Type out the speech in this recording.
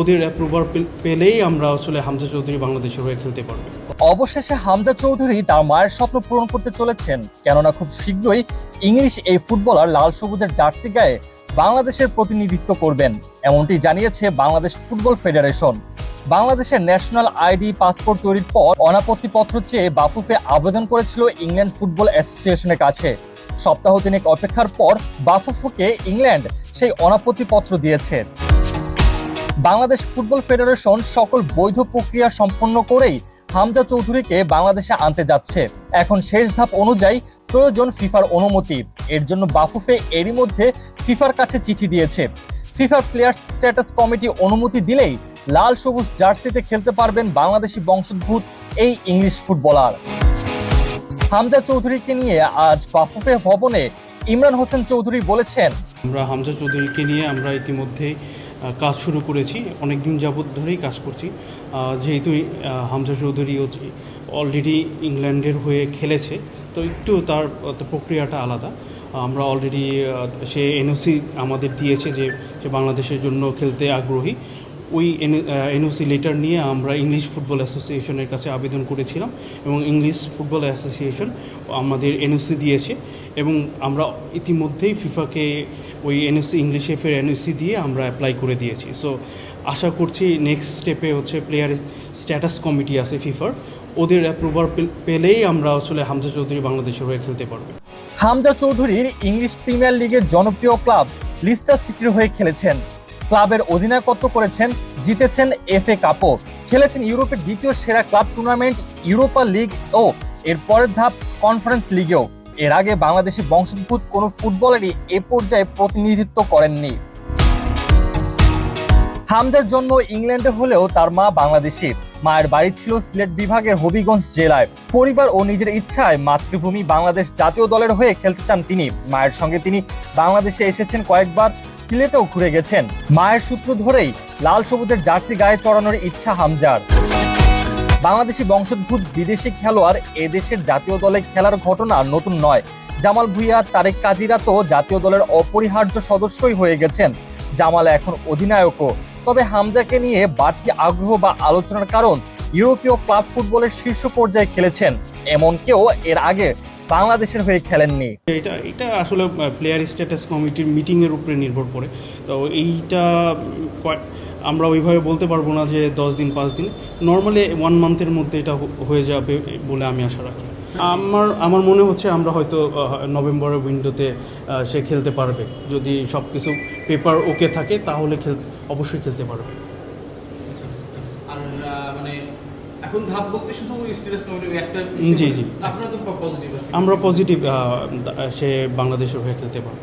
ওদের অ্যাপ্রুভার পেলেই আমরা আসলে হামজা চৌধুরী বাংলাদেশের হয়ে খেলতে পারবে। অবশেষে হামজা চৌধুরী তার মায়ের স্বপ্ন পূরণ করতে চলেছেন। কেননা খুব শীঘ্রই ইংলিশ এই ফুটবলার লাল সবুজের জার্সি গায়ে বাংলাদেশের প্রতিনিধিত্ব করবেন। এমনটি জানিয়েছে বাংলাদেশ ফুটবল ফেডারেশন। বাংলাদেশের ন্যাশনাল আইডি পাসপোর্ট তৈরির পর অনাপত্তিপত্র চেয়ে বাফুফে আবেদন করেছিল ইংল্যান্ড ফুটবল অ্যাসোসিয়েশনের কাছে। সপ্তাহ তিনেক অপেক্ষার পর বাফুফুকে ইংল্যান্ড সেই অনাপত্তিপত্র দিয়েছে। বাংলাদেশ ফুটবল ফেডারেশন সকল বৈধ প্রক্রিয়া সম্পন্ন করেই হামজা চৌধুরীকে বাংলাদেশে আনতে যাচ্ছে। এখন শেষ ধাপ অনুযায়ী প্রয়োজন ফিফার অনুমতি। এর জন্য বাফুফে এরই মধ্যে ফিফার কাছে চিঠি দিয়েছে। ফিফার প্লেয়ার্স স্ট্যাটাস কমিটি অনুমতি দিলেই লাল সবুজ জার্সিতে খেলতে পারবেন বাংলাদেশি বংশোদ্ভূত এই ইংলিশ ফুটবলার। হামজা চৌধুরীকে নিয়ে আজ বাফুফে ভবনে ইমরান হোসেন চৌধুরী বলেছেন, আমরা হামজা চৌধুরীকে নিয়ে আমরা ইতিমধ্যেই কাজ শুরু করেছি। অনেক দিন যাবৎ ধরেই কাজ করছি। যেহেতু হামজা চৌধুরী অলরেডি ইংল্যান্ডের হয়ে খেলেছে, তো একটু তার প্রক্রিয়াটা আলাদা। আমরা অলরেডি সে এনওসি আমাদের দিয়েছে যে, সে বাংলাদেশের জন্য খেলতে আগ্রহী। ওই এনওসি লেটার নিয়ে আমরা ইংলিশ ফুটবল অ্যাসোসিয়েশনের কাছে আবেদন করেছিলাম এবং ইংলিশ ফুটবল অ্যাসোসিয়েশন আমাদের এনওসি দিয়েছে। এবং আমরা ইতিমধ্যেই ফিফাকে ওই এনওসি ইংলিশে ফের এনওসি দিয়ে আমরা অ্যাপ্লাই করে দিয়েছি। সো আশা করছি নেক্সট স্টেপে হচ্ছে প্লেয়ার স্ট্যাটাস কমিটি আছে ফিফার ওদের অ্যাপ্রুভার পেলেই আমরা আসলে হামজা চৌধুরী বাংলাদেশের হয়ে খেলতে পারবে। হামজা চৌধুরীর ইংলিশ প্রিমিয়ার লিগের জনপ্রিয় ক্লাব লিস্টার সিটির হয়ে খেলেছেন। ক্লাবের অধিনায়কত্ব করেছেন, জিতেছেন এফএ কাপও খেলেছেন ইউরোপের দ্বিতীয় সেরা ক্লাব টুর্নামেন্ট ইউরোপা লিগ ও এর পরের ধাপ কনফারেন্স লিগেও এর আগে বাংলাদেশি বংশোদ্ভূত কোনো ফুটবলারই এ পর্যায়ে প্রতিনিধিত্ব করেননি। হামজার জন্ম ইংল্যান্ডে হলেও তার মা বাংলাদেশি। মায়ের বাড়ি ছিল সিলেট বিভাগের হবিগঞ্জ জেলায়। পরিবার ও নিজের ইচ্ছায় মাতৃভূমি বাংলাদেশ জাতীয় দলের হয়ে খেলতে চান তিনি। মায়ের সঙ্গে তিনি বাংলাদেশে এসেছেন কয়েকবার, সিলেটেও ঘুরে গেছেন। মায়ের সূত্র ধরেই লাল সবুজের জার্সি গায়ে চড়ানোর ইচ্ছা হামজার। বাংলাদেশি বংশোদ্ভূত বিদেশি খেলোয়াড় এদেশের জাতীয় দলে খেলার ঘটনা নতুন নয়। জামাল ভুইয়া, তারেক কাজিরা তো জাতীয় দলের অপরিহার্য সদস্যই হয়ে গেছেন। জামাল এখন অধিনায়কও। তবে হামজাকে নিয়ে বাড়তি আগ্রহ বা আলোচনার কারণ ইউরোপীয় ক্লাব ফুটবলের শীর্ষ পর্যায়ে খেলেছেন। এমন কেউ এর আগে বাংলাদেশের হয়ে খেলেননি। এটা এটা আসলে প্লেয়ার স্ট্যাটাস কমিটির মিটিংয়ের উপরে নির্ভর করে। তো এইটা আমরা ওইভাবে বলতে পারব না যে দশ দিন পাঁচ দিন। নর্মালি ওয়ান মান্থের মধ্যে এটা হয়ে যাবে বলে আমি আশা রাখি। আমার আমার মনে হচ্ছে আমরা হয়তো নভেম্বরের উইন্ডোতে সে খেলতে পারবে। যদি সব কিছু পেপার ওকে থাকে তাহলে খেল অবশ্যই খেলতে পারবে। আর মানে এখন ধাপ বলতে শুধু স্টেটাস কমিটি একটা জি, জি। আপনারা তো পজিটিভ আমরা পজিটিভ সে বাংলাদেশের হয়ে খেলতে পারবে।